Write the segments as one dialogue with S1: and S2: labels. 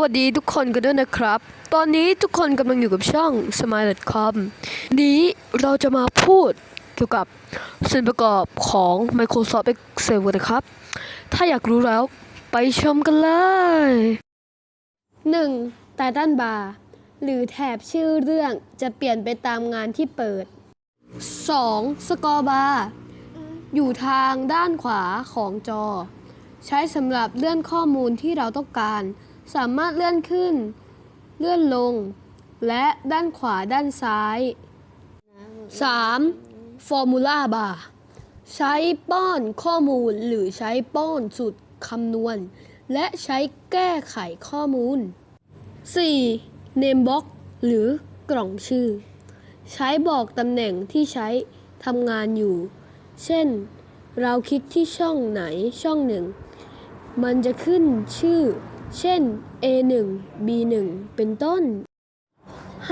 S1: วัสดีทุกคนกันด้วยนะครับ ตอนนี้ทุกคนกำลังอยู่กับช่อง smile.com นี้เราจะมาพูดเกี่ยวกับส่วนประกอบของ Microsoft Excel นะครับ ถ้าอยากรู้แล้วไปชมกันเลย
S2: 1. ไตตันบาร์หรือแถบชื่อเรื่องจะเปลี่ยนไปตามงานที่เปิด 2. สกอร์บาร์อยู่ทางด้านขวาของจอ ใช้สำหรับเลื่อนข้อมูลที่เราต้องการ สามารถเลื่อนขึ้น เลื่อนลง และด้านขวาด้านซ้าย 3. ฟอร์มูลาบาร์ใช้ป้อนข้อมูลหรือใช้ป้อนสูตรคำนวณ และใช้แก้ไขข้อมูล 4. Name Box หรือกล่องชื่อ ใช้บอกตำแหน่งที่ใช้ทำงานอยู่ เช่น เราคลิกที่ช่องไหนช่องหนึ่ง มันจะขึ้นชื่อ เช่น A1 B1 เป็นต้น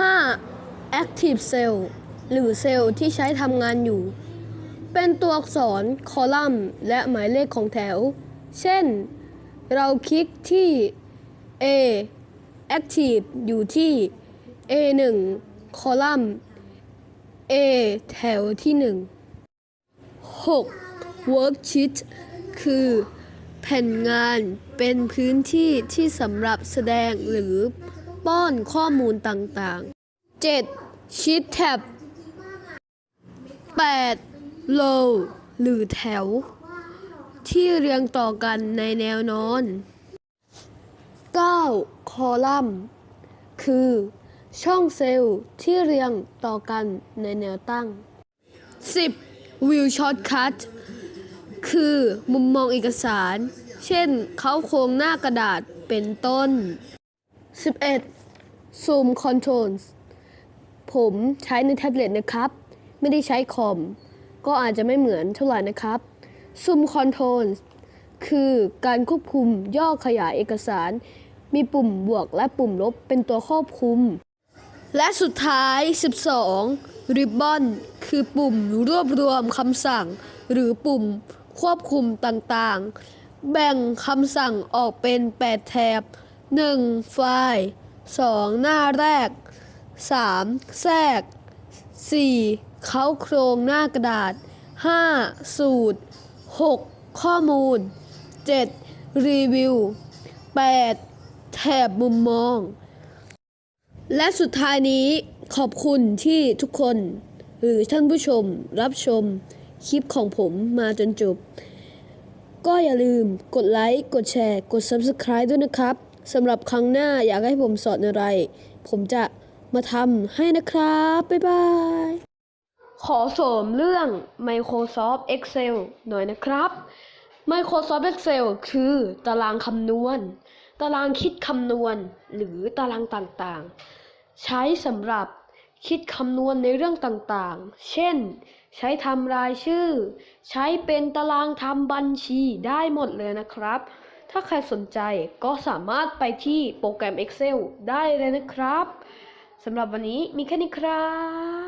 S2: 5. Active Cell หรือเซลล์ที่ใช้ทำงานอยู่ เป็นตัวอักษรคอลัมน์และหมายเลขของแถว เช่น เราคลิกที่ A Active อยู่ที่ A1 คอลัมน์ A แถวที่ 1 6. Worksheet คือ แผ่นงานเป็นพื้นที่ที่สำหรับแสดงหรือป้อนข้อมูลต่างๆ 7. Sheet Tab 8. Row หรือแถว ที่เรียงต่อกันในแนวนอน 9. คอลัมน์ คือ ช่องเซลล์ที่เรียงต่อกันในแนวตั้ง 10. View Shortcut คือมุมมองเอกสาร เช่น เขาโครงหน้ากระดาษเป็นต้น 11. Zoom Controls ผมใช้ในแท็บเล็ตนะครับ ไม่ได้ใช้คอม ก็อาจจะไม่เหมือนเท่าไหร่นะครับ Zoom Controls คือการควบคุมย่อขยายเอกสาร มีปุ่มบวกและปุ่มลบเป็นตัวควบคุม และสุดท้าย 12 Ribbon คือปุ่มรวบรวมคำสั่ง หรือปุ่ม ควบคุมต่างๆ แบ่งคำสั่งออกเป็น 8 แถบ 1. ไฟล์ 2. หน้าแรก 3. แทรก 4. เขาโครงหน้ากระดาษ 5. สูตร 6. ข้อมูล 7. รีวิว 8. แถบมุมมอง และสุดท้ายนี้ขอบคุณที่ทุกคน หรือท่านผู้ชมรับชม คลิปของผมมาจนจบ ก็อย่าลืมกดไลค์ กดแชร์ กด Subscribe ด้วยนะครับสำหรับครั้งหน้าอยากให้ผมสอนอะไร ผมจะมาทำให้นะครับ บ๊ายบาย ขอเสริมเรื่อง Microsoft Excel หน่อยนะครับ Microsoft Excel คือตารางคำนวณ ตารางคิดคำนวณ หรือตารางต่างๆ ใช้สำหรับ คิดคำนวณในเรื่องต่างๆ เช่น ใช้ทำรายชื่อ ใช้เป็นตารางทำบัญชีได้หมดเลยนะครับ ถ้าใครสนใจก็สามารถไปที่โปรแกรม Excel ได้เลยนะครับ สำหรับวันนี้มีแค่นี้ครับ